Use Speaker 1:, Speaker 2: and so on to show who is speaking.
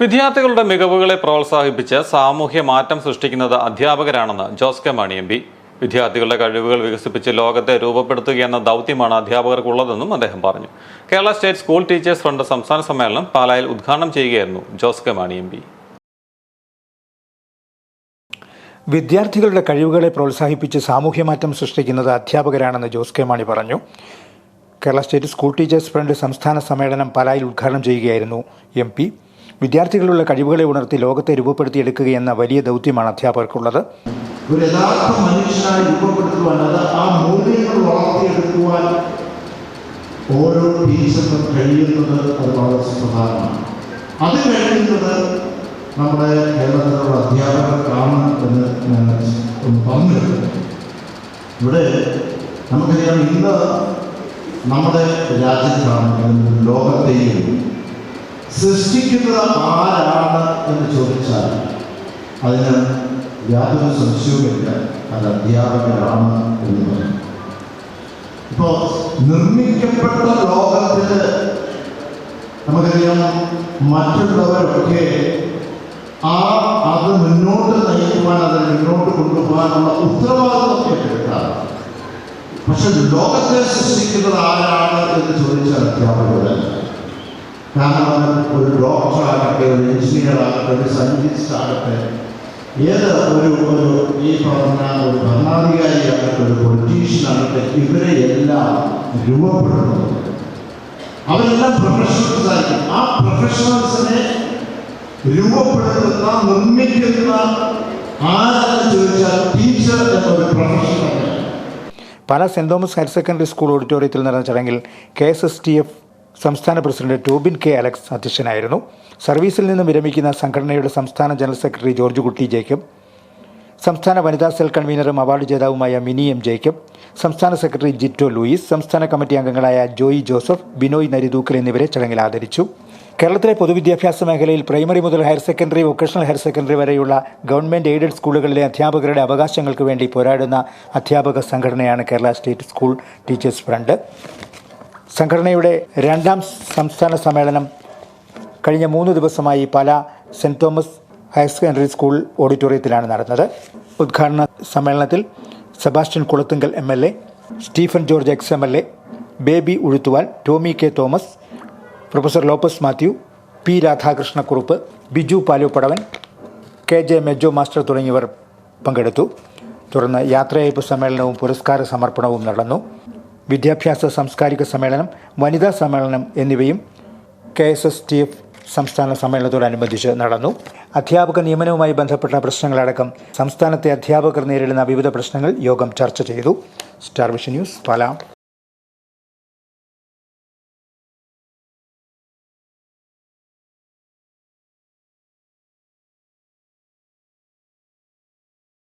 Speaker 1: വിദ്യാർത്ഥികളുടെ മികവുകളെ പ്രോത്സാഹിപ്പിച്ച് സാമൂഹ്യ മാറ്റം സൃഷ്ടിക്കുന്നത് അധ്യാപകരാണെന്ന് Jose K Mani M P. വിദ്യാർത്ഥികളുടെ കഴിവുകൾ വികസിപ്പിച്ച് ലോകത്തെ രൂപപ്പെടുത്തുകയെന്ന ദൗത്യമാണ് അധ്യാപകർക്കുള്ളതെന്നും അദ്ദേഹം പറഞ്ഞു. Kerala state school teachers front സംസ്ഥാന സമ്മേളനം പാലായിൽ ഉദ്ഘാടനം ചെയ്യുകയായിരുന്നു Jose K Mani M P.
Speaker 2: വിദ്യാർത്ഥികളുടെ കഴിവുകളെ പ്രോത്സാഹിപ്പിച്ച് സാമൂഹ്യമാറ്റം സൃഷ്ടിക്കുന്നത് അധ്യാപകരാണെന്ന് ജോസ് കെ മാണി പറഞ്ഞു. Kerala state school teachers front സംസ്ഥാന സമ്മേളനം പാലായിൽ ഉദ്ഘാടനം ചെയ്യുകയായിരുന്നു എം പി. വിദ്യാർത്ഥികളുടെ കഴിവുകളെ ഉണർത്തി ലോകത്തെ രൂപപ്പെടുത്തിയെടുക്കുകയെന്ന വലിയ ദൗത്യമാണ് അധ്യാപകർക്കുള്ളത്.
Speaker 3: ഒരു യഥാർത്ഥ മനുഷ്യനായി രൂപപ്പെടുത്തുവാൻ അത് ആ മൂല്യങ്ങൾ വളർത്തിയെടുക്കുവാൻ ഓരോ ടീച്ചറിനും കഴിയുന്നത് അത് വളരെ സുപ്രധാനമാണ്. അത് കഴിയുന്നത് നമ്മുടെ കേരളത്തിലുള്ള അധ്യാപകർക്കാണ് എന്ന് ഞാൻ പറഞ്ഞിട്ടുണ്ട്. ഇവിടെ നമുക്കറിയാം ഇന്ന് നമ്മുടെ രാജ്യത്താണ് ലോകത്തെയും സൃഷ്ടിക്കുന്നത് ആരാണ് എന്ന് ചോദിച്ചാൽ അതിന് യാതൊരു സംശയവുമില്ല. അത് അധ്യാപകരാണ് എന്ന് പറയും. ഇപ്പോ നിർമ്മിക്കപ്പെട്ട ലോകത്തിൽ നമുക്കറിയാം മറ്റുള്ളവരൊക്കെ ആ അത് മുന്നോട്ട് നയിക്കുവാൻ അത് മുന്നോട്ട് കൊണ്ടുപോകാനുള്ള ഉത്തരവാദിത്വം ഏറ്റെടുക്കാറ് പക്ഷെ ലോകത്തെ സൃഷ്ടിക്കുന്നത് ആരാണ് എന്ന് ചോദിച്ചാൽ അധ്യാപകരല്ല. കാരണം ഒരു ഡോക്ടറാകട്ടെ ഒരു എഞ്ചിനീയർ ആകട്ടെ ഒരു സയന്റിസ്റ്റ് ആകട്ടെ ഏത് ഒരു ഒരു ഈ പറഞ്ഞ ഒരു ഭരണാധികാരിയാകട്ടെ ഒരു പൊളിറ്റീഷ്യൻ ആകട്ടെ ഇവരെ എല്ലാം രൂപപ്പെടുന്നത്. അവരെല്ലാം പ്രൊഫഷണൽസ് ആയിരിക്കും. ആ പ്രൊഫഷണൽസിനെ രൂപപ്പെടുത്തുന്ന നിർമ്മിക്കുന്ന ആരെന്ന് ചോദിച്ചാൽ ടീച്ചർ എന്നൊരു professional
Speaker 2: Pala saint Thomas higher secondary school ഓഡിറ്റോറിയത്തിൽ നടന്ന ചടങ്ങിൽ K S S T F സംസ്ഥാന പ്രസിഡന്റ് ടോബിൻ കെ അലക്സ് അധ്യക്ഷനായിരുന്നു. സർവീസിൽ നിന്ന് വിരമിക്കുന്ന സംഘടനയുടെ സംസ്ഥാന general secretary George Kutty Jacob സംസ്ഥാന വനിതാ സെൽ കൺവീനറും അവാർഡ് ജേതാവുമായ മിനി എം ജേക്കബ് സംസ്ഥാന സെക്രട്ടറി ജിറ്റോ ലൂയിസ് സംസ്ഥാന കമ്മിറ്റി അംഗങ്ങളായ ജോയി ജോസഫ് ബിനോയ് നരിദൂക്കൽ എന്നിവരെ ചടങ്ങിൽ ആദരിച്ചു. കേരളത്തിലെ പൊതുവിദ്യാഭ്യാസ മേഖലയിൽ പ്രൈമറി മുതൽ higher secondary vocational higher secondary വരെയുള്ള ഗവൺമെന്റ് എയ്ഡഡ് സ്കൂളുകളിലെ അധ്യാപകരുടെ അവകാശങ്ങൾക്ക് വേണ്ടി പോരാടുന്ന അധ്യാപക സംഘടനയാണ് Kerala state school teachers front. സംഘടനയുടെ രണ്ടാം സംസ്ഥാന സമ്മേളനം കഴിഞ്ഞ മൂന്ന് ദിവസമായി Pala saint Thomas higher secondary school ഓഡിറ്റോറിയത്തിലാണ് നടന്നത്. ഉദ്ഘാടന സമ്മേളനത്തിൽ Sebastian Kulathungal M L A Stephen George ex M L A Baby Uzhuthuval Tommy K Thomas professor Lopez Mathew P Radhakrishnakurup Biju Paluppadavan K J Mejo master തുടങ്ങിയവർ പങ്കെടുത്തു. തുടർന്ന് യാത്രയയപ്പ് സമ്മേളനവും പുരസ്കാര സമർപ്പണവും നടന്നു. വിദ്യാഭ്യാസ സാംസ്കാരിക സമ്മേളനം വനിതാ സമ്മേളനം എന്നിവയും K S S T F സംസ്ഥാന സമ്മേളനത്തോടനുബന്ധിച്ച് നടന്നു. അധ്യാപക നിയമനവുമായി ബന്ധപ്പെട്ട പ്രശ്നങ്ങളടക്കം സംസ്ഥാനത്തെ അധ്യാപകർ നേരിടുന്ന വിവിധ പ്രശ്നങ്ങൾ യോഗം ചർച്ച ചെയ്തു. Star vision news Pala.